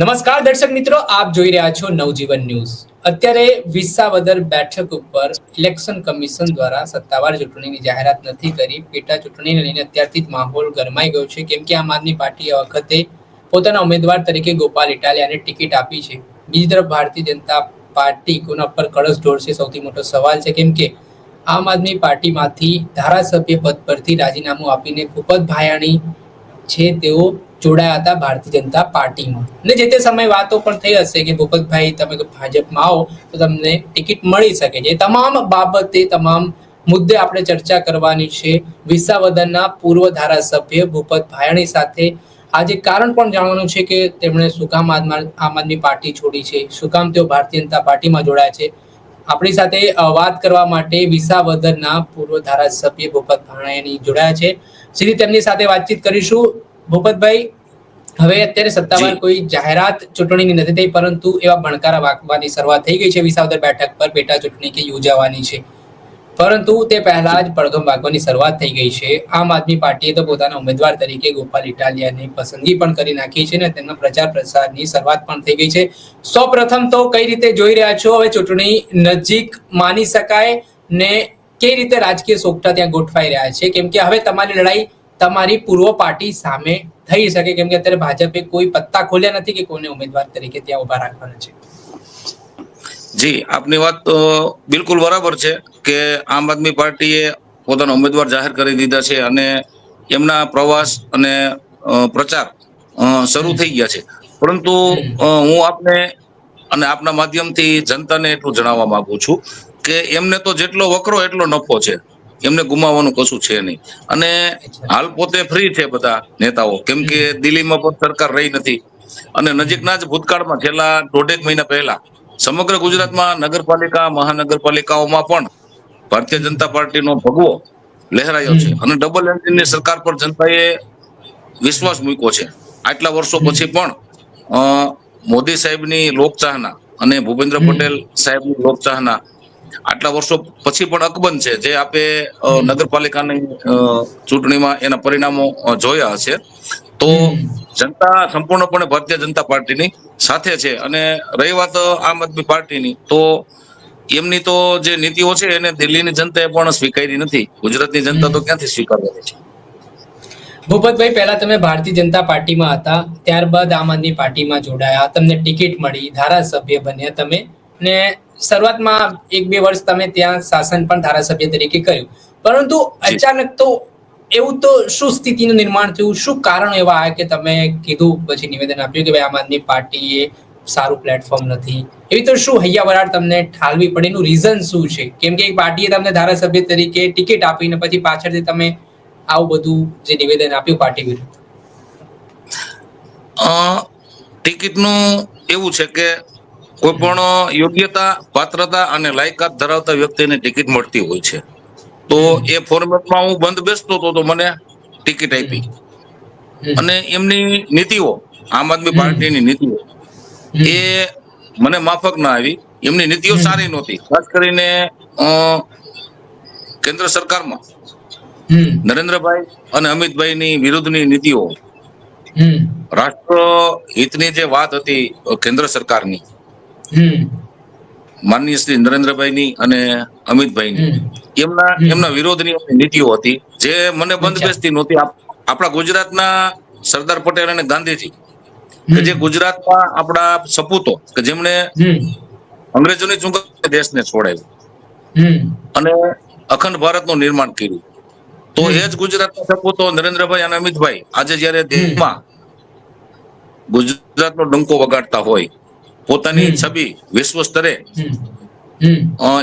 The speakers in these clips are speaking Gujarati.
નમસ્કાર દર્શક મિત્રો, આપ જોઈ રહ્યા છો નવજીવન ન્યૂઝ. અત્યારે વિસાવદર બેઠક ઉપર ઇલેક્શન કમિશન દ્વારા સત્તાવાર ચૂંટણીની જાહેરાત નથી કરી. પેટા ચૂંટણીને લઈને અત્યારથી જ માહોલ ગરમાઈ ગયો છે. કેમ કે આમ આદમી પાર્ટીએ વખતે પોતાના ઉમેદવાર તરીકે ગોપાલ ઇટાલિયાને ટિકિટ આપી છે. બીજી તરફ ભારતીય જનતા પાર્ટી કોના પર કળશ ઢોળશે સૌથી મોટો સવાલ છે. કેમ કે આમ આદમી પાર્ટીમાંથી ધારાસભ્ય પદ પરથી રાજીનામું આપીને ભૂપત ભાયાણી છે તેઓ જોડાયા હતા ભારતીય જનતા પાર્ટીમાં. અને જે તે સમયે વાતો પણ થઈ હશે કે ભૂપતભાઈ તમે ભાજપમાં આવો, તો તમને ટિકિટ મળી શકે છે. તમામ બાબતે તમામ મુદ્દે આપણે ચર્ચા કરવાની છે. વિસાવદનના પૂર્વ ધારાસભ્ય ભૂપત ભાયાણી સાથે આજે કારણ પણ જાણવાનું છે કે તેમણે શું કામ આમ આમ આદમી પાર્ટી છોડી છે? શું કામ તેઓ ભારતીય જનતા પાર્ટીમાં જોડાયા છે? આપણી સાથે વાત કરવા માટે વિસાવદરના પૂર્વ ધારાસભ્ય ભૂપત ભાણાયાની જોડાયા છે. સીધી તેમની સાથે વાતચીત કરીશું. ભૂપતભાઈ હવે અત્યારે સત્તાવાર કોઈ જાહેરાત ચૂંટણીની નથી થઈ પરંતુ એવા ભણકારા વાગવાની શરૂઆત થઈ ગઈ છે. વિસાવદર બેઠક પર પેટા ચૂંટણી કે યોજાવાની છે. પરંતુ તે પહેલા જ પડઘમ ભાગવાની શરૂઆત થઈ ગઈ છે. આમ આદમી પાર્ટીએ તો પોતાના ઉમેદવાર તરીકે ગોપાલ ઇટાલિયાની પસંદગી પણ કરી નાખી છે અને તેમના પ્રચાર પ્રસારની શરૂઆત પણ થઈ ગઈ છે. સૌ પ્રથમ તો કઈ રીતે જોઈ રહ્યા છો? હવે ચૂંટણી નજીક માની શકાય ને કઈ રીતે રાજકીય સોગઠા ત્યાં ગોઠવાઈ રહ્યા છે? કેમ કે હવે તમારી લડાઈ તમારી પૂર્વ પાર્ટી સામે થઈ શકે. કેમ કે અત્યારે ભાજપે કોઈ પત્તા ખોલ્યા નથી કે કોને ઉમેદવાર તરીકે ત્યાં ઊભા રાખવાના છે. જી, આપની વાત તો બિલકુલ બરાબર છે કે આમ આદમી પાર્ટીએ પોતાના ઉમેદવાર જાહેર કરી દીધા છે અને એમના પ્રવાસ અને પ્રચાર શરૂ થઈ ગયા છે. પરંતુ હું આપને અને આપના માધ્યમથી જનતાને એટલું જણાવવા માંગુ છું કે એમને તો જેટલો વકરો એટલો નફો છે. એમને ગુમાવવાનું કશું છે નહીં. અને હાલ પોતે ફ્રી છે બધા નેતાઓ. કેમ કે દિલ્હીમાં પણ સરકાર રહી નથી. અને નજીકના જ ભૂતકાળમાં છેલ્લા દોઢેક મહિના પહેલા સમગ્ર ગુજરાતમાં નગરપાલિકા મહાનગરપાલિકાઓમાં પણ ભારતીય જનતા પાર્ટીનો ભગવો લહેરાયો છે અને ડબલ એન્જિનની સરકાર પર જનતાએ વિશ્વાસ મૂક્યો છે આટલા વર્ષો પછી પણ અ, મોદી સાહેબની લોકચાહના અને ભૂપેન્દ્ર. પટેલ સાહેબની લોકચાહના આટલા વર્ષો પછી પણ અકબંધ છે જે આપે નગરપાલિકાની ચૂંટણીમાં એના પરિણામો જોયા હશે તો જનતા સંપૂર્ણપણે ભારતીય જનતા પાર્ટીની સાથે છે અને રહી વાત આમ આદમી પાર્ટીની તો એમની તો જે નીતિઓ છે એને દિલ્હીની જનતાએ પણ સ્વીકારી નથી. ગુજરાતની જનતા તો ક્યાંથી સ્વીકારવાની છે? ભૂપતભાઈ પહેલા તમે ભારતીય જનતા પાર્ટીમાં હતા ત્યારબાદ આમ આદમી પાર્ટીમાં જોડાયા તમને ટિકિટ મળી ધારાસભ્ય બન્યા તમે ને શરૂઆતમાં એક બે વર્ષ તમે ત્યાં શાસન પણ ધારાસભ્ય તરીકે કર્યું. પરંતુ અચાનક તો એવું તો શું સ્થિતિનું નિર્માણ થયું? શું કારણ એવા આવ્યા કે તમે કીધું પછી નિવેદન આપ્યું કે ભાઈ આમ આદમી પાર્ટી એ સારું પ્લેટફોર્મ નથી? એવી તો શું હૈયા વરાળ તમને ઠાલવી પડે એનું રીઝન શું છે? કેમ કે એક પાર્ટીએ તમને ધારાસભ્ય તરીકે ટિકિટ આપીને પછી પાછળથી તમે આવું બધું જે નિવેદન આપ્યું પાર્ટી વિરુદ્ધ? ટિકિટનું એવું છે કે કોઈ પણ યોગ્યતા પાત્રતા અને લાયકાત ધરાવતા વ્યક્તિને ટિકિટ મળતી હોય છે. તો. એ ફોર્મેટમાં હું બંધ બેસતો હતો તો મને ટિકિટ આપી. અને એમની નીતિઓ આમ આદમી. પાર્ટીની નીતિઓ એ મને માફક ના આવી. એમની નીતિઓ સારી નહોતી. ખાસ કરીને કેન્દ્ર સરકારમાં નરેન્દ્રભાઈ અને અમિતભાઈની વિરુદ્ધની નીતિઓ રાષ્ટ્ર હિતની જે વાત હતી કેન્દ્ર સરકારની માનનીય શ્રી નરેન્દ્રભાઈની અને અમિતભાઈની. એમના એમના વિરોધની નીતિઓ હતી જે મને બંધ. બેસતી નહોતી આપણા ગુજરાતના સરદાર પટેલ અને ગાંધીજી કે. જે ગુજરાતમાં આપણા સપૂતો કે જેમણે અંગ્રેજોની ચૂંટણી દેશને છોડાયો અને અખંડ ભારતનું નિર્માણ કર્યું તો. એ જ ગુજરાતના સપૂતો નરેન્દ્રભાઈ અને અમિતભાઈ આજે જયારે. દેશમાં ગુજરાતનો ડંકો વગાડતા હોય પોતાની છબી વિશ્વ સ્તરે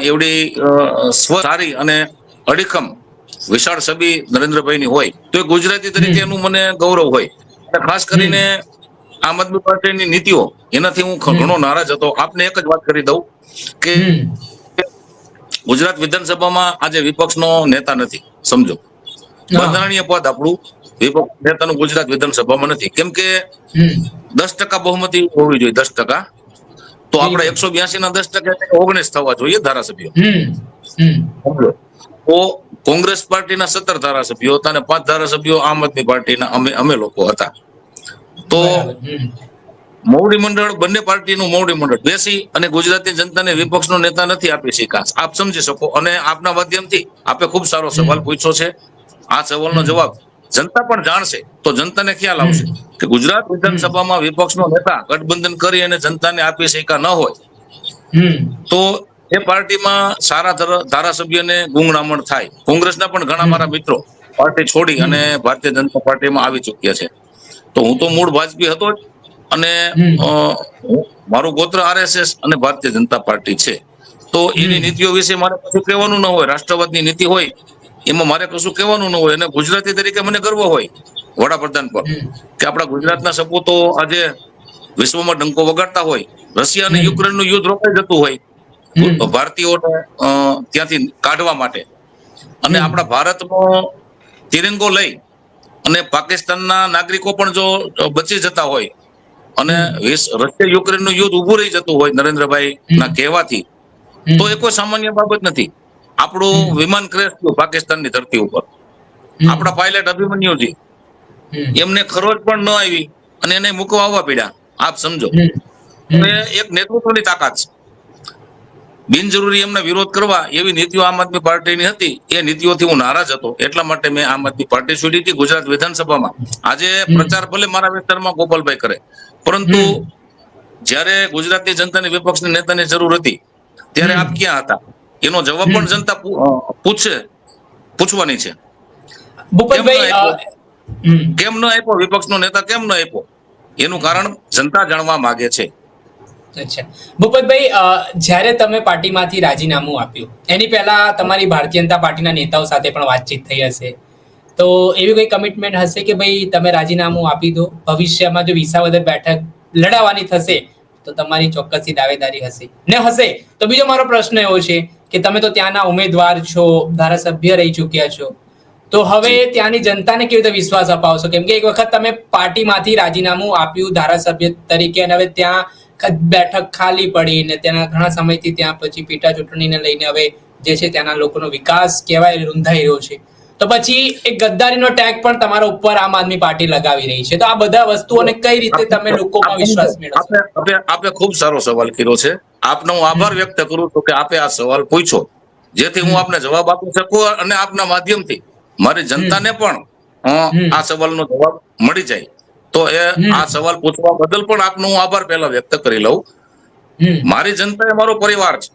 એવડી સ્વ સારી અને અડીખમ વિશાળ છબી નરેન્દ્રભાઈની હોય તો એ ગુજરાતી તરીકે એનું મને ગૌરવ હોય. અને ખાસ કરીને આમ આદમી પાર્ટીની નીતિઓ એનાથી હું ઘણો નારાજ હતો. આપને એક જ વાત કરી દઉં કે ગુજરાત વિધાનસભામાં આજે વિપક્ષનો નેતા નથી સમજો. બંધારણીય પદ આપણું વિપક્ષ નેતાનું ગુજરાત વિધાનસભામાં નથી. કેમ કે દસ ટકા બહુમતી હોવી જોઈએ દસ ટકા. તો આપણે એકસો બ્યાસી ના દસ ટકા ઓગણીસ થવા જોઈએ ધારાસભ્યો. તો કોંગ્રેસ પાર્ટીના સત્તર ધારાસભ્યો હતા અને પાંચ ધારાસભ્યો આમ આદમી પાર્ટીના અમે અમે લોકો હતા. તો મોવડી મંડળ બંને પાર્ટીનું મોવડી મંડળ બેસી અને ગુજરાતી જનતાને વિપક્ષનો નેતા નથી આપી શક્યા આપ સમજી શકો. અને આપના માધ્યમથી આપે ખૂબ સારો સવાલ પૂછ્યો છે. આ સવાલનો. જવાબ જનતા પણ જાણશે તો જનતાને ખ્યાલ આવશે કે ગુજરાત વિધાનસભામાં વિપક્ષનો નેતા ગઠબંધન કરી અને જનતાને આપી શક્યા ન હોય તો એ પાર્ટીમાં સારા ધારાસભ્યને ગુંગણામણ થાય. કોંગ્રેસના પણ ઘણા મારા મિત્રો પાર્ટી છોડી અને ભારતીય જનતા પાર્ટીમાં આવી ચુક્યા છે. તો હું તો મૂળ ભાજપી હતો જ અને મારું ગોત્ર આરએસએસ અને ભારતીય જનતા પાર્ટી છે. તો એની નીતિઓ વિશે મારે કશું કહેવાનું ન હોય રાષ્ટ્રવાદની નીતિ હોય એમાં મારે કશું કહેવાનું ન હોય અને ગુજરાતી તરીકે મને ગર્વ હોય વડાપ્રધાન પર કે આપણા ગુજરાતના સપૂતો આજે વિશ્વમાં ડંકો વગાડતા હોય રશિયા અને. યુક્રેનનું યુદ્ધ રોકાઈ જતું હોય ભારતીયોને ત્યાંથી કાઢવા માટે. અને આપણા ભારતમાં તિરંગો લઈ અને પાકિસ્તાનના નાગરિકો પણ જો બચી જતા હોય અને રશિયા યુક્રેનનું યુદ્ધ ઊભું રહી જતું હોય નરેન્દ્રભાઈ ના. કહેવાથી તો એ કોઈ સામાન્ય બાબત નથી. આપણું વિમાન ક્રેશ થયું પાકિસ્તાનની ધરતી ઉપર. આપણા પાયલટ અભિમન્યુજી એમને ખરોજ પણ ન આવી અને એને મૂકવા આવવા પડ્યા. આપ સમજો. એક નેતૃત્વની તાકાત છે. બિનજરૂરી એમના વિરોધ કરવા એવી નીતિઓ આમ આદમી પાર્ટીની હતી એ નીતિઓથી હું નારાજ હતો. એટલા માટે મેં આમ આદમી પાર્ટી છોડી હતી ગુજરાત વિધાનસભામાં. આજે પ્રચાર ભલે મારા વિસ્તારમાં ગોપાલભાઈ કરે પરંતુ. જ્યારે ગુજરાતની જનતાની વિપક્ષની નેતાની જરૂર હતી ત્યારે આપ ક્યાં હતા? એનો જવાબ પણ જનતા પૂછશે પૂછવાની છે. કેમ ન આપ્યો? વિપક્ષનો નેતા કેમ ન આપ્યો? એનું કારણ જનતા જાણવા માંગે છે. અચ્છા. ભૂપતભાઈ જ્યારે તમે પાર્ટીમાંથી રાજીનામું આપ્યું એની પહેલા તમારી ભારતીય જનતા પાર્ટીના નેતાઓ સાથે પણ વાતચીત થઈ હશે. તો એવી કોઈ કમિટમેન્ટ હશે કે ભાઈ તમે રાજીનામું આપી દો? ભવિષ્યમાં જો વિસાવદર બેઠક લડાવવાની થશે તો તમારી ચોક્કસથી દાવેદારી હશે. ને હશે તો બીજો મારો પ્રશ્ન એવો છે કે તમે તો ત્યાંના ઉમેદવાર છો ધારાસભ્ય રહી ચૂક્યા છો. તો હવે ત્યાંની જનતાને કેવી રીતે વિશ્વાસ અપાવશો? કેમ કે એક વખત તમે પાર્ટીમાંથી રાજીનામું આપ્યું ધારાસભ્ય તરીકે અને હવે ત્યાં બેઠક ખાલી પડી ને તેના ઘણા સમયથી ત્યાં પછી પેટા ચૂંટણીને લઈને હવે જે છે ત્યાંના લોકોનો વિકાસ કહેવાય રૂંધાઈ રહ્યો છે. તો પછી એક ગદ્દારીનો ટેગ પણ તમારા ઉપર આમ આદમી પાર્ટી લગાવી રહી છે. તો આ બધા વસ્તુઓને કઈ રીતે તમે લોકોમાં વિશ્વાસ મેળવશો? આપે ખૂબ સારો સવાલ કર્યો છે. આપનો હું આભાર વ્યક્ત કરું છું કે આપે આ સવાલ પૂછ્યો જેથી હું આપને જવાબ આપી શકું અને આપના માધ્યમથી મારી જનતાને પણ. આ સવાલનો જવાબ મળી જાય. તો એ આ સવાલ પૂછવા બદલ પણ આપનો હું આભાર પહેલા વ્યક્ત કરી લઉં. મારી જનતા એ મારો પરિવાર છે.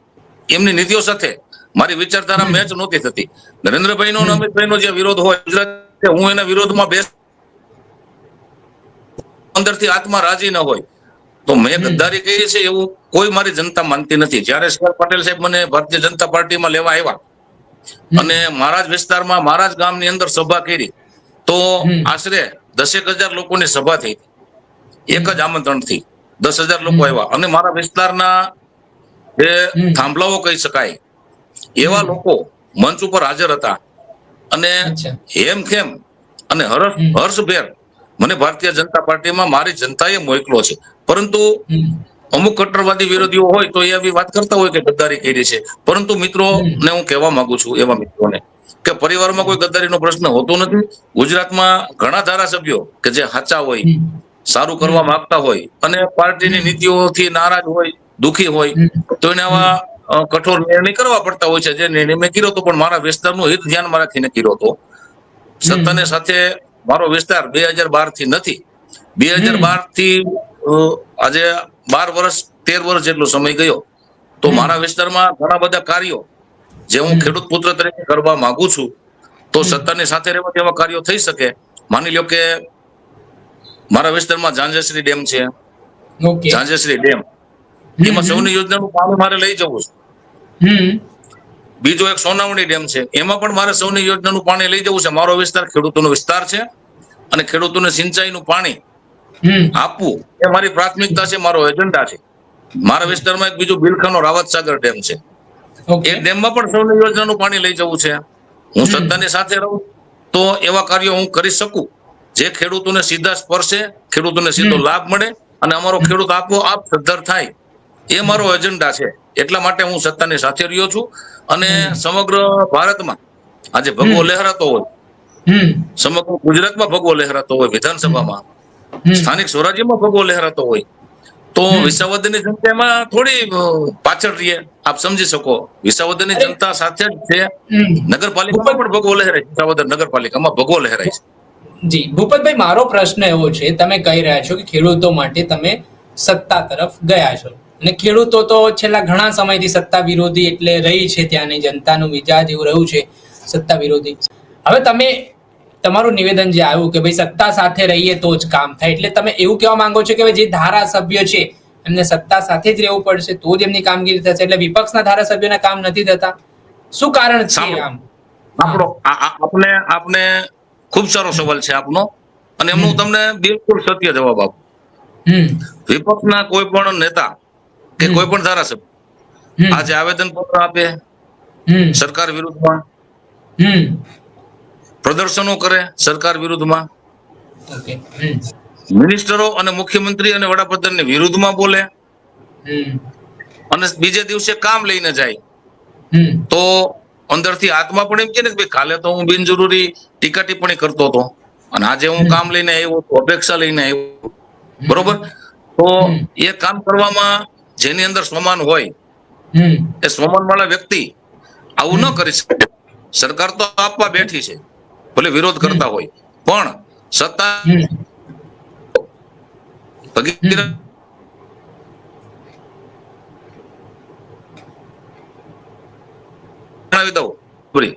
એમની નીતિઓ સાથે મારી વિચારધારા મેચ નહોતી થતી. નરેન્દ્રભાઈ નો અમિતભાઈ નો જે વિરોધ હોય ગુજરાત હું એના વિરોધમાં બેસ અંદરથી આત્મા રાજી ન હોય. તો મેં ગદ્દારી કરી છે એવું કોઈ મારી જનતા માનતી નથી. જયારે સર પટેલ સાહેબ મને ભારતીય જનતા પાર્ટીમાં લેવા આવ્યા અને મારા જ વિસ્તારમાં મારા જ ગામની અંદર સભા કરી તો આશરે દસેક હજાર લોકોની સભા થઈ. એક જ આમંત્રણથી દસ હજાર લોકો. આવ્યા. અને મારા વિસ્તારના જે થાંભલાઓ કહી શકાય એવા લોકો મંચ ઉપર હાજર હતા. અને હેમ હેમખેમ અને હર્ષ હર્ષભેર મને ભારતીય જનતા પાર્ટીમાં મારી જનતાએ મોકલો છે. પરંતુ અમુક કટ્ટરવાદી વિરોધીઓ હોય તો એ આવી વાત કરતા હોય કે ગદ્દારી કરી છે. પરંતુ મિત્રો ને હું કહેવા માંગુ છું એવા મિત્રોને કે પરિવારમાં કોઈ ગદ્દારીનો પ્રશ્ન હોતો નથી. ગુજરાતમાં ઘણા ધારાસભ્યો કે જે સાચા હોય સારું કરવા માંગતા હોય અને પાર્ટીની નીતિઓથી નારાજ હોય દુખી હોય તો એને આવા કઠોર નિર્ણય કરવા પડતા હોય છે. જે નિર્ણય મેં કર્યો હતો પણ મારા વિસ્તારનું હિત ધ્યાનમાં રાખીને કર્યો હતો. સત્તાને સાથે મારો વિસ્તાર બે હજાર બારથી નથી. બે હજાર બારથી આજે બાર વર્ષ તેર વર્ષ જેટલો સમય ગયો. તો મારા વિસ્તારમાં ઘણા બધા કાર્યો જે હું ખેડૂત પુત્ર તરીકે કરવા માંગુ છું તો સત્તાની સાથે રહેવા તેવા કાર્યો થઈ શકે. માની લો કે મારા વિસ્તારમાં ઝાંઝેશ્રી ડેમ છે. ઝાંઝેશ્રી ડેમ. એમાં સૌની યોજનાનું પાણી મારે લઈ જવું છે. બીજો એક સોનાવણી ડેમ છે. એમાં પણ મારે સૌની યોજનાનું પાણી લઈ જવું છે. મારો વિસ્તાર ખેડૂતોનો વિસ્તાર છે અને ખેડૂતોને સિંચાઈનું પાણી આપવું એ મારી પ્રાથમિકતા છે મારો એજન્ડા છે. મારા વિસ્તારમાં એક બીજો બિલખાનો રાવત સાગર ડેમ છે. એ ડેમમાં પણ સૌની યોજનાનું પાણી લઈ જવું છે. હું. સત્તાની સાથે રહું તો એવા કાર્યો હું કરી શકું? જે ખેડૂતોને સીધા સ્પર્શે ખેડૂતોને સીધો લાભ મળે અને અમારો ખેડૂત આપોઆપ સદ્ધર થાય. એ મારો એજન્ડા છે. એટલા માટે હું સત્તાની સાથે રહ્યો છું અને સમગ્ર ભારતમાં આજે ભગવો લહેરાતો હોય સમગ્ર ગુજરાતમાં ભગવો લહેરાતો હોય વિધાનસભામાં. સ્થાનિક સ્વરાજ્યમાં ભગવો લહેરાતો હોય. તો. વિસાવદરની જનતા એમાં થોડી પાછળ રહીએ. આપ સમજી શકો વિસાવદરની. જનતા સાથે જ છે. નગરપાલિકામાં પણ ભગવો લહેરાય છે. વિસાવદર નગરપાલિકામાં ભગવો લહેરાય છે. જી. ભૂપતભાઈ મારો પ્રશ્ન એવો છે. તમે કહી રહ્યા છો કે ખેડૂતો માટે તમે સત્તા તરફ ગયા છો. અને ખેડૂતો તો છેલ્લા ઘણા સમયથી સત્તા વિરોધી એટલે રહી છે ત્યાંની જનતાનું મિજાજ એવું રહ્યું છે સત્તા વિરોધી. હવે તમે તમારું નિવેદન જે આવ્યું કે ભાઈ સત્તા સાથે રહીએ તો જ કામ થાય એટલે તમે એવું કહેવા માંગો છો કે જે ધારાસભ્ય છે એમને સત્તા સાથે જ રહેવું પડશે તો જ એમની કામગીરી થશે એટલે વિપક્ષના ધારાસભ્યોના કામ નથી થતા? શું કારણ છે આમ? આપણો આપને આપને ખૂબ સારો સવાલ છે આપનો અને એમનું તમને બિલકુલ સત્ય જવાબ આપું. વિપક્ષના કોઈ પણ નેતા કે કોઈ પણ ધારાસભ્ય આજે આવેદન પત્ર આપે સરકાર વિરુદ્ધમાં પ્રદર્શનો કરે સરકાર વિરુદ્ધમાં. મિનિસ્ટરો અને મુખ્યમંત્રી અને વડાપ્રધાનની વિરુદ્ધમાં બોલે અને બીજે દિવસે કામ લઈને જાય. તો તો અંદરથી આત્મા પણ એમ કે ભાઈ કાલે તો હું બિનજરૂરી ટીકા ટિપ્પણી કરતો હતો. અને આજે હું કામ લઈને આવ્યો અપેક્ષા લઈને આવ્યો બરોબર? તો એ કામ કરવામાં જેની અંદર સ્વમાન હોય એ સ્વમાન વાળા વ્યક્તિ આવું ન કરી શકે. સરકાર તો આપવા બેઠી છે ભલે વિરોધ કરતા હોય. પણ સત્તા જણાવી દઉં પૂરી.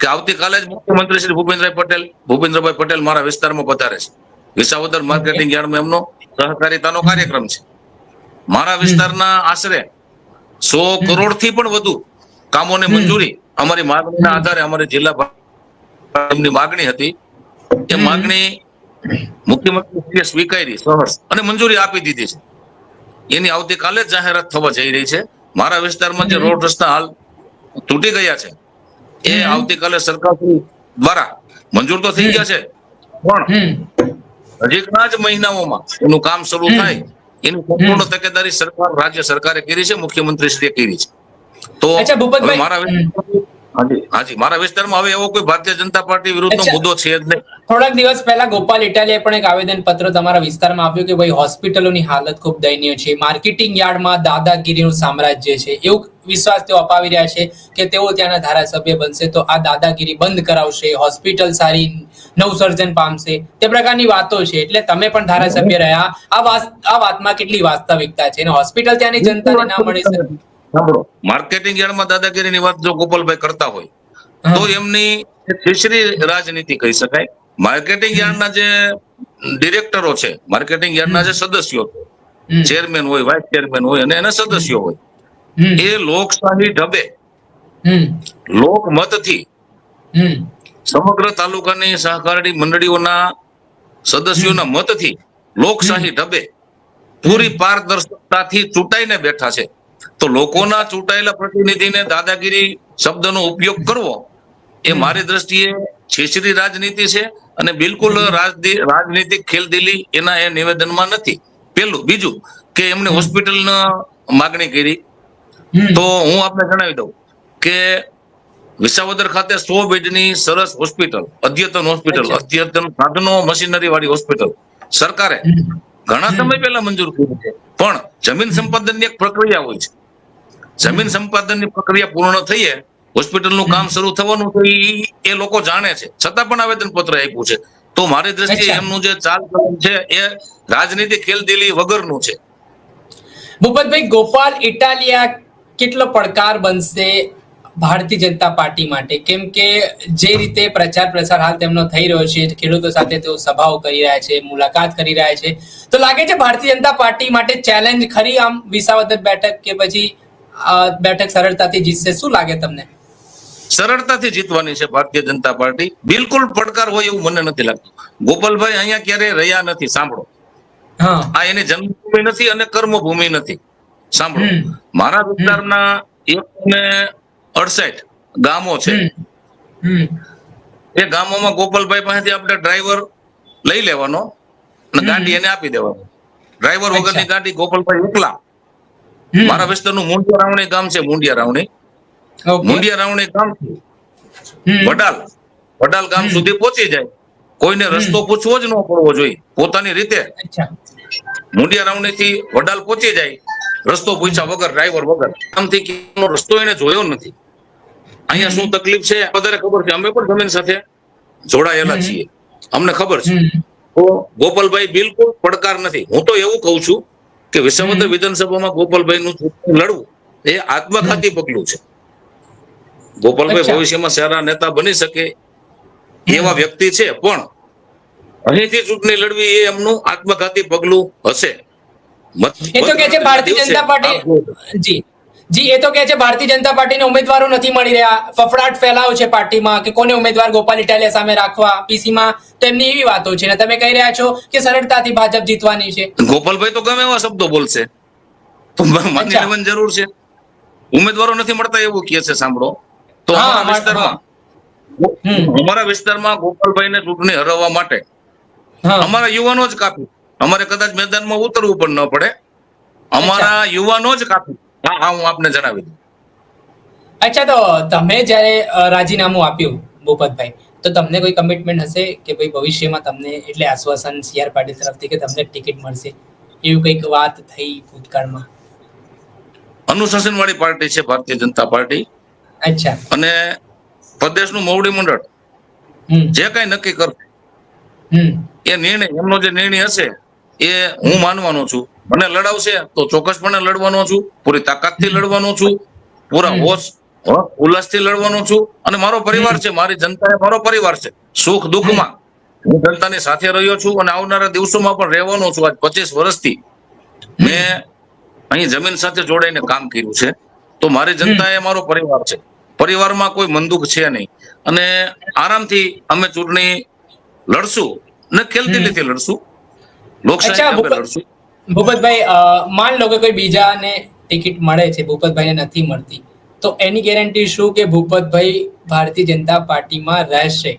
કે આવતીકાલે જ મુખ્યમંત્રી શ્રી ભૂપેન્દ્રભાઈ પટેલ ભૂપેન્દ્રભાઈ પટેલ મારા વિસ્તારમાં પધારે છે. વિસાવદર માર્કેટિંગ યાર્ડમાં એમનો સહકારિતાનો કાર્યક્રમ છે. મારા વિસ્તારના આશરે સો કરોડથી પણ વધુ કામોને મંજૂરી અમારી માગણીના આધારે અમારી જિલ્લા એમની માગણી હતી. એ માગણી મુખ્યમંત્રીએ સ્વીકારી સહર્ષ અને મંજૂરી આપી દીધી છે. એની આવતીકાલે જ જાહેરાત થવા જઈ રહી છે. મારા વિસ્તારમાં જે રોડ રસ્તા હાલ તૂટી ગયા છે એ આવતીકાલે સરકાર દ્વારા મંજૂર તો થઈ ગયા છે પણ નજીકના જ મહિનાઓમાં એનું કામ શરૂ થાય. એની સંપૂર્ણ તકેદારી સરકાર રાજ્ય સરકારે કરી છે મુખ્યમંત્રી મુખ્યમંત્રીશ્રીએ કરી છે. તો મારા હાજી. મારા વિસ્તારમાં હવે એવો કોઈ ભારતીય જનતા પાર્ટી વિરુદ્ધનો. મુદ્દો છે જ નહીં. થોડાક દિવસ પહેલા ગોપાલ ઇટાલિયાએ પણ એક આવેદન પત્ર તમારા વિસ્તારમાં આપ્યું કે ભાઈ હોસ્પિટલોની હાલત ખૂબ દયનીય છે. માર્કેટિંગ યાર્ડમાં દાદાગીરીનું સામ્રાજ્ય છે. એવું વિશ્વાસ તેઓ અપાવી રહ્યા છે કે તેઓ ત્યાંના ધારાસભ્ય બનશે તો આ દાદાગીરી બંધ કરાવશે હોસ્પિટલ સારી નવસર્જન પામશે. તે પ્રકારની વાતો છે. એટલે તમે પણ ધારાસભ્ય રહ્યા. આ વાત આ વાતમાં કેટલી વાસ્તવિકતા છે? અને હોસ્પિટલ ત્યાંની જનતાને ના મળી શકે સાંભળો. માર્કેટિંગ યાર્ડમાં દાદાગીરીની વાત જો ગોપાલભાઈ કરતા હોય તો એમની તીસરી રાજનીતિ કહી શકાય. માર્કેટિંગ યાર્ડના જે ડિરેક્ટરો છે માર્કેટિંગ યાર્ડના જે સદસ્યો. ચેરમેન હોય વાઇસ ચેરમેન હોય અને એના સદસ્યો હોય એ લોકશાહી ઢબે હમ. લોકમતથી હમ. સમગ્ર તાલુકાની સહકારી મંડળીઓના સદસ્યોના મતથી લોકશાહી ઢબે પૂરી પારદર્શકતાથી ચૂંટાઈને બેઠા છે. તો લોકોના ચૂંટાયેલા પ્રતિનિધિને દાદાગીરી શબ્દનો ઉપયોગ કરવો એ મારી દ્રષ્ટિએ છીછરી રાજનીતિ છે અને બિલકુલ રાજનીતિક ખેલદિલી એના એ નિવેદનમાં નથી. પેલું બીજું કે એમને હોસ્પિટલ માગણી કરી. તો હું આપને જણાવી દઉં કે વિસાવદર ખાતે સો બેડની સરસ હોસ્પિટલ અદ્યતન હોસ્પિટલ. અદ્યતન સાધનો મશીનરી વાળી હોસ્પિટલ સરકારે. ઘણા સમય પહેલા મંજૂર કર્યું છે. પણ જમીન સંપાદનની એક પ્રક્રિયા હોય છે. જમીન સંપાદનની પ્રક્રિયા પૂર્ણ થઈએ હોસ્પિટલનું કામ શરૂ થવાનું તો એ લોકો જાણે છે. છતાં પણ આવેદન પત્ર આપ્યું છે. તો મારી દ્રષ્ટિએ એમનું જે ચાલ ચલણ છે એ રાજનીતિ ખેલદિલી વગરનું છે. ભૂપતભાઈ ગોપાલ ઇટાલિયા કેટલો પડકાર બનશે? ભારતીય જનતા પાર્ટી માટે. કેમ કે જે રીતે પ્રચાર પ્રસાર હાલ તેમનો થઈ રહ્યો છે ખેડૂતો સાથે તેઓ સભાઓ કરી રહ્યા છે મુલાકાત કરી રહ્યા છે. તો લાગે છે ભારતીય જનતા પાર્ટી માટે ચેલેન્જ ખરી આમ વિસાવદર બેઠક કે પછી બેઠક સરળતાથી જીતશે? શું લાગે તમને? સરળતાથી જીતવાની છે ભારતીય જનતા પાર્ટી. બિલકુલ પડકાર હોય એવું મને નથી લાગતું. ગોપાલભાઈ અહીંયા ક્યારે રહ્યા નથી સાંભળો. હા. આ એની જન્મભૂમિ નથી અને કર્મભૂમિ નથી. સાંભળો. મારા વિસ્તારના એક અડસઠ ગામો છે. એ ગામોમાં ગોપાલભાઈ પાસેથી આપણે ડ્રાઈવર લઈ લેવાનો અને ગાડી એને આપી દેવાનો. ડ્રાઈવર. વગરની ગાડી ગોપાલભાઈ એકલા. મારા વિસ્તારનું મુંડિયા રાવણી ગામ છે મુંડિયા રાવણી. મુંડિયા રાવણી ગામ છે. વડાલ. વડાલ ગામ સુધી પહોંચી જાય. કોઈને રસ્તો પૂછવો જ ન પડવો જોઈએ. પોતાની રીતે મુંડિયા મુંડિયા રાવણીથી વડાલ પહોંચી જાય. રસ્તો પૂછ્યા વગર ડ્રાઈવર વગર. આમથી રસ્તો એને જોયો નથી. અહીંયા શું તકલીફ છે? વધારે ખબર છે. અમે પણ જમીન સાથે જોડાયેલા છીએ. અમને ખબર છે. તો ગોપાલભાઈ બિલકુલ પડકાર નથી. હું તો એવું કહું છું કે વિસાવદર વિધાનસભામાં ગોપાલભાઈ નું લડવું એ આત્મઘાતી પગલું છે. ગોપાલભાઈ ભવિષ્યમાં સારા નેતા બની શકે એવા વ્યક્તિ છે પણ અહીંથી ચૂંટણી લડવી એ એમનું આત્મઘાતી પગલું હશે. એ તો કે છે ભારતીય જનતા પાર્ટી જો- જી એ તો કે છે ભારતીય જનતા પાર્ટીને ઉમેદવારો નથી મળી રહ્યા. ફફડાટ ફેલાવો છે પાર્ટીમાં કે કોને ઉમેદવાર ગોપાલ ઇટાલિયા સામે રાખવા પીસીમાં? તો એમની એવી વાતો છે. ને તમે કહી રહ્યા છો કે સરળતાથી ભાજપ જીતવાની છે. ગોપાલભાઈ તો ગમે એવા શબ્દો બોલશે. માની જરૂર છે. ઉમેદવારો નથી મળતા એવું કહે છે સાંભળો. તો હા, અમારા અમાર- વિસ્તારમાં. અમારા વિસ્તારમાં ગોપાલભાઈને ચૂંટણી હરાવવા માટે હા. અમારા યુવાનો જ કાપી. અમારે કદાચ મેદાનમાં ઉતરવું પણ ન પડે. અમારા યુવાનો જ કાપી. હા હા હું આપને જણાવી દઉં. અચ્છા તો તમે જ્યારે રાજીનામું આપ્યું ભૂપતભાઈ તો તમને કોઈ કમિટમેન્ટ હશે કે ભાઈ ભવિષ્યમાં તમને એટલે આશ્વાસન સીઆર પાટીલ તરફથી કે તમને ટિકિટ મળશે? એવું કંઈક વાત થઈ ભૂતકાળમાં? અનુશાસન વાળી પાર્ટી છે ભારતીય જનતા પાર્ટી. અચ્છા. અને પ્રદેશનું મોવડી મંડળ. હમ. જે કઈ નક્કી કરશે એ નિર્ણય એમનો જે નિર્ણય હશે એ હું માનવાનો છું. મને લડાવશે તો ચોક્કસપણે લડવાનો છું. પૂરી તાકાતથી લડવાનો છું. પૂરા હોશ ઉલ્લાસથી લડવાનો છું. અને મારો પરિવાર છે મારી જનતા એ મારો પરિવાર છે. સુખ દુઃખમાં હું જનતાની સાથે રહ્યો છું અને આવનારા દિવસોમાં પણ રહેવાનો છું. આજ પચીસ વર્ષથી મેં અહીં જમીન સાથે જોડાઈને કામ કર્યું છે. તો મારી જનતા એ મારો પરિવાર છે. પરિવારમાં કોઈ મંદુક છે નહીં. અને આરામથી અમે ચૂંટણી લડશું ને ખેલદિલીથી લડશું. લોકશાહી ભૂપતભાઈ માન લો કે કોઈ બીજાને ટિકિટ મળે છે ભૂપતભાઈને નથી મળતી. તો એની ગેરંટી શું કે ભૂપતભાઈ ભારતીય જનતા પાર્ટીમાં રહેશે?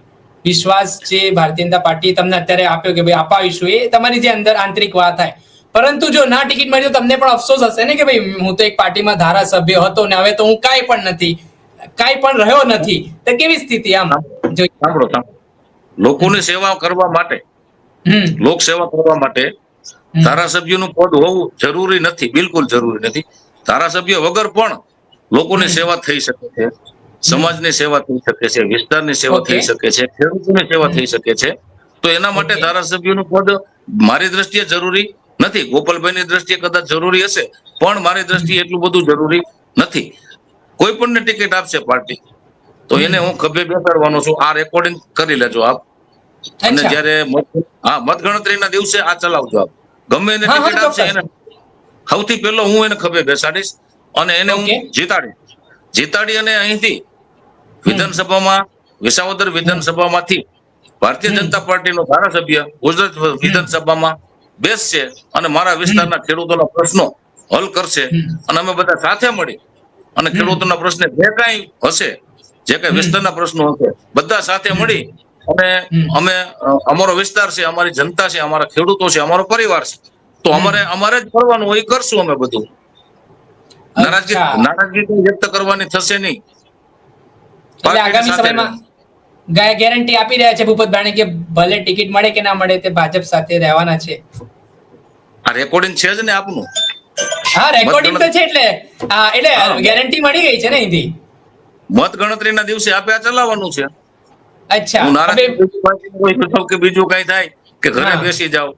વિશ્વાસ જે ભારતીય જનતા પાર્ટી તમને અત્યારે આપ્યો કે ભાઈ અપાવીશું એ તમારી જે અંદર આંતરિક વાત થાય. પરંતુ જો ના ટિકિટ મળી તો તમને પણ અફસોસ હશે ને કે ભાઈ હું તો એક પાર્ટીમાં ધારાસભ્ય હતો ને હવે તો હું કાંઈ પણ નથી. કાંઈ પણ રહ્યો નથી. તો કેવી સ્થિતિ આમ? લોકોની સેવા કરવા માટે લોક સેવા કરવા માટે ધારાસભ્યનું પદ હોવું જરૂરી નથી બિલકુલ જરૂરી નથી. ધારાસભ્ય વગર પણ લોકોની સેવા થઈ શકે છે સમાજની સેવા થઈ શકે છે વિસ્તારની સેવા થઈ શકે છે ખેડૂતોની સેવા થઈ શકે છે. તો એના માટે ધારાસભ્યનું પદ મારી દ્રષ્ટિએ જરૂરી નથી. ગોપાલભાઈની દ્રષ્ટિએ કદાચ જરૂરી હશે પણ મારી દ્રષ્ટિએ એટલું બધું જરૂરી નથી. કોઈ પણ ટિકિટ આપશે પાર્ટી. તો એને હું ખભે બેસાડવાનો છું. આ રેકોર્ડિંગ કરી લેજો આપ. અને જ્યારે હા મતગણતરીના દિવસે આ ચલાવજો આપ. ગમે એને ટિકિટ આપશે એને સૌથી પહેલો હું એને ખભે બેસાડીશ અને એને હું. જીતાડીશ. જીતાડી અને અહીંથી વિધાનસભામાં વિસાવદર વિધાનસભામાંથી ભારતીય જનતા પાર્ટીનો ધારાસભ્ય ગુજરાત વિધાનસભામાં બેસશે અને મારા વિસ્તારના ખેડૂતોના પ્રશ્નો હલ કરશે. અને અમે બધા સાથે મળી અને ખેડૂતોના પ્રશ્ન જે કાંઈ હશે જે કાંઈ વિસ્તારના પ્રશ્નો હશે બધા સાથે મળી અને અમે અમારો વિસ્તાર છે અમારી જનતા છે અમારા ખેડૂતો છે અમારો પરિવાર છે. તો અમારે અમારે જ કરવાનું હોય કરશું અમે બધું. નારાજગી નારાજગી વ્યક્ત કરવાની થશે નહીં. આગામી સમયમાં ગેરંટી આપી રહ્યા છે ભૂપતભાઈ કે ભલે ટિકિટ મળે કે ના મળે તે ભાજપ સાથે રહેવાના છે. આ રેકોર્ડિંગ છે જ ને આપનું? હા રેકોર્ડિંગ તો છે એટલે. હા એટલે ગેરંટી મળી ગઈ છે ને અહીંથી. મત ગણતરીના દિવસે આપ્યા આ ચલાવવાનું છે. અચ્છા હું નારાજ કે બીજું કઈ થાય કે ઘરે બેસી જાઓ.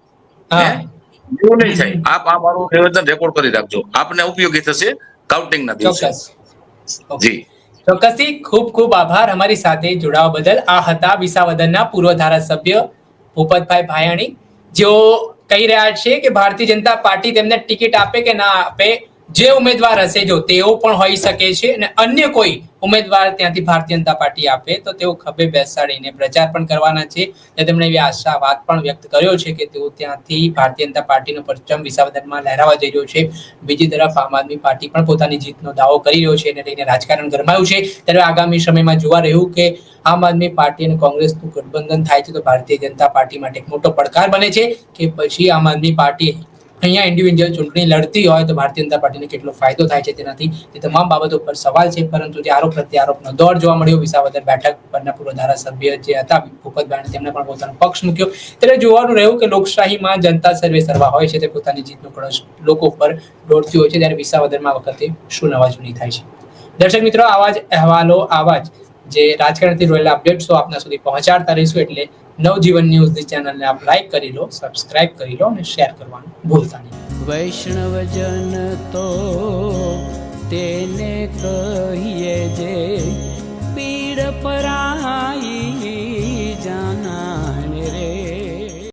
એવું નહીં થાય. આપ આ મારું નિવેદન રેકોર્ડ કરી રાખજો. આપને ઉપયોગી થશે કાઉન્ટિંગ ના દિવસે. જી. ચોક્કસથી ખૂબ ખૂબ આભાર અમારી સાથે જોડાવા બદલ. આ હતા વિસાવદનના પૂર્વ ધારાસભ્ય ભૂપતભાઈ ભાયાણી. જેઓ કહી રહ્યા છે કે ભારતીય જનતા પાર્ટી તેમને ટિકિટ આપે કે ના આપે જે ઉમેદવાર હશે, જો તેઓ પણ હોઈ શકે છે અને અન્ય કોઈ ઉમેદવાર ત્યાંથી ભારતીય જનતા પાર્ટી આપે, તો તેઓ ખભે બેસાડીને પ્રચાર પણ કરવાના છે. અને તેમણે એવી આશા, વાત પણ વ્યક્ત કર્યો છે કે તેઓ ત્યાંથી ભારતીય જનતા પાર્ટીનો પરચમ વિસાવદરમાં લહેરાવા જઈ રહ્યો છે. બીજી તરફ આમ આદમી પાર્ટી પણ પોતાની જીતનો દાવો કરી રહ્યો છે એને લઈને રાજકારણ ગરમાયું છે. ત્યારે આગામી સમયમાં જોવા રહ્યું કે આમ આદમી પાર્ટી અને કોંગ્રેસનું ગઠબંધન થાય છે, તો ભારતીય જનતા પાર્ટી માટે એક મોટો પડકાર બને છે કે પછી આમ આદમી પાર્ટી અહીંયા ઇન્ડિવિજ્યુઅલ ચૂંટણી લડતી હોય તો ભારતીય જનતા પાર્ટીને કેટલો ફાયદો થાય છે તેનાથી તે તમામ બાબતો ઉપર સવાલ છે, પરંતુ જે આરોપ પ્રત્યારોપનો દોર જોવા મળ્યો, વિસાવદર બેઠક પરના પૂર્વ ધારાસભ્ય જે હતા, ભૂપતભાઈ તેમણે પણ પોતાનો પક્ષ મૂક્યો. ત્યારે જોવાનું રહ્યું કે લોકશાહીમાં જનતા સર્વે સર્વા હોય છે તે પોતાની જીતનો કળશ લોકો પર દોડતી હોય છે, ત્યારે વિસાવદરમાં વખતે શું નવા જૂની થાય છે? દર્શક મિત્રો, આવા જ અહેવાલો, આવા જે રાજકારણથી જોડેલા અપડેટ્સો આપના સુધી પહોંચાડતા રહીશું એટલે નવજીવન ન્યૂઝની ચેનલને આપ લાઈક કરી લો સબસ્ક્રાઇબ કરી લો અને શેર કરવાનું ભૂલતા નહીં. વૈષ્ણવજન તો તેને કહીએ જે પીડ પરાઈ જાના